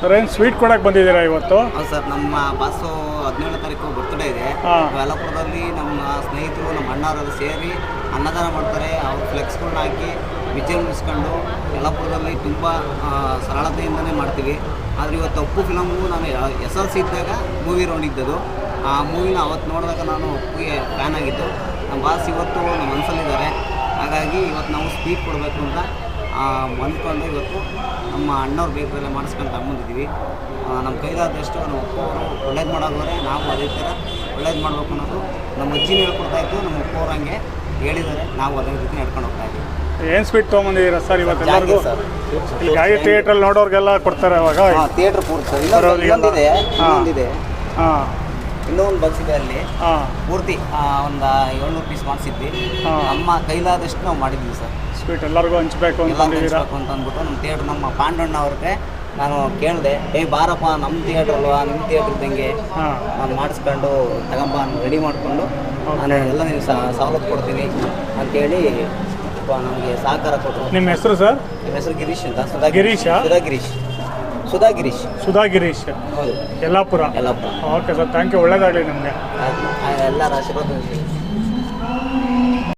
Sir ಏನು sweet ಕೊಡಕ್ಕೆ ಬಂದಿದ್ದೀರಾ ಇವತ್ತು? ಹೌದು ಸರ್ ನಮ್ಮ ಬಾಸು ಹದಿನೇಳನೇ ತಾರೀಕು ಬರ್ತ್ಡೇ ಇದೆ. ಯಲಪುರದಲ್ಲಿ ನಮ್ಮ ಸ್ನೇಹಿತರು ನಮ್ಮ ಅಣ್ಣವರೆಲ್ಲ ಸೇರಿ ಅನ್ನದಾನ ಮಾಡ್ತಾರೆ. ಅವ್ರು ಫ್ಲೆಕ್ಸ್ಗಳನ್ನ ಹಾಕಿ ವಿಜೃಂಭಿಸ್ಕೊಂಡು ಯಲ್ಲಾಪುರದಲ್ಲಿ ತುಂಬ ಆ, ಸರಳತೆಯಿಂದನೇ ಮಾಡ್ತೀವಿ. ಆದರೆ ಇವತ್ತು ಅಪ್ಪು ಫಿಲಮು ನಾನು ಎಸ್ ಎಲ್ ಸಿ ಇದ್ದಾಗ ಮೂವಿ ರೌಂಡ್ ಇದ್ದದು ಆ ಮೂವಿನ ಅವತ್ತು ನೋಡಿದಾಗ ನಾನು ಅಪ್ಪುಗೆ ಫ್ಯಾನ್ ಆಗಿದ್ದು. ನಮ್ಮ ಬಾಸ್ ಇವತ್ತು ನಮ್ಮ ಮನಸ್ಸಲ್ಲಿದ್ದಾರೆ ಹಾಗಾಗಿ ಇವತ್ತು ನಾವು ಸ್ಪೀಕ್ ಕೊಡಬೇಕು ಅಂತ ಅಂದ್ಕೊಂಡು ಇವತ್ತು ನಮ್ಮ ಅಣ್ಣವ್ರ ಬೇಕರೆಲ್ಲ ಮಾಡಿಸ್ಕೊಂಡು ತಗೊಂಡಿದ್ದೀವಿ ನಮ್ಮ ಕೈಲಾದಷ್ಟು ನಮ್ಮ ಅಪ್ಪವರು ಒಳ್ಳೇದು ಮಾಡೋದ್ರೆ ನಾವು ಅದೇ ಥರ ಒಳ್ಳೇದು ಮಾಡಬೇಕು ಅನ್ನೋದು ನಮ್ಮ ಅಜ್ಜಿನ ಹೇಳ್ಕೊಡ್ತಾ ಇತ್ತು ನಮ್ಮ ಅಪ್ಪ ಅವ್ರು ಹಂಗೆ ಹೇಳಿದ್ದಾರೆ ನಾವು ಅದೇ ರೀತಿ ನಡ್ಕೊಂಡು ಹೋಗ್ತಾ ಇದ್ದೀವಿ. ಏನು ಸ್ವೀಟ್ ತೊಗೊಂಬಂದಿದ್ದೀರಾ ಸರ್ ಇವತ್ತು ಎಲ್ಲರಿಗೂ? ಇಲ್ಲಿ ಥಿಯೇಟ್ರಲ್ಲಿ ನೋಡೋರಿಗೆಲ್ಲ ಕೊಡ್ತಾರೆ ಅವಾಗ? ಥಿಯೇಟ್ರ್ ಪೂರ್ತಿ ಇನ್ನೊಂದಿದೆ. ಹಾಂ. ಇನ್ನೂ ಒಂದು ಬಾಕ್ಸ್ ಇದೆ ಅಲ್ಲಿ ಪೂರ್ತಿ ಒಂದು ಏಳ್ನೂರು ಪೀಸ್ ಮಾಡಿಸಿದ್ವಿ. ನಮ್ಮ ಕೈಲಾದಷ್ಟು ನಾವು ಮಾಡಿದ್ವಿ ಸರ್. ಸ್ವೀಟ್ ಎಲ್ಲರಿಗೂ ಹಂಚಬೇಕು ಅಂತಂದಿದ್ದೀರಾ ಅಂತ ಅಂದ್ಬಿಟ್ಟು ನಮ್ಮ ಥಿಯೇಟ್ರ್ ನಮ್ಮ ಪಾಂಡಣ್ಣ ಅವ್ರಿಗೆ ನಾನು ಕೇಳಿದೆ ಏ ಬಾರಪ್ಪ ನಮ್ಮ ಥಿಯೇಟ್ರ್ ಅಲ್ವಾ? ನಿಮ್ಮ ಥಿಯೇಟ್ರ್ ಇದ್ದಂಗೆ. ಹಾಂ. ನಾನು ಮಾಡಿಸ್ಕೊಂಡು ತಗೊಂಬ ರೆಡಿ ಮಾಡಿಕೊಂಡು ನಾನು ಎಲ್ಲ ನಿಮ್ಗೆ ಸವಲತ್ತು ಕೊಡ್ತೀನಿ ಅಂತೇಳಿ ನಮಗೆ ಸಹಕಾರ ಕೊಟ್ಟರು ನಿಮ್ಮ ಹೆಸರು ಸರ್? ನಿಮ್ಮ ಹೆಸರು ಗಿರೀಶ್ ಅಂತ ಗಿರೀಶ್. ಗಿರೀಶಾ? ಸುಧಾ ಗಿರೀಶ್. ಸುಧಾ ಗಿರೀಶ್ ಸುಧಾ ಗಿರೀಶ್ ಹೌದು. Yellapur. Yellapur. Okay sir thank you ಒಳ್ಳೆಯದಾಗಲಿ ನಿಮಗೆ. ಎಲ್ಲ ಆಶೀರ್ವಾದ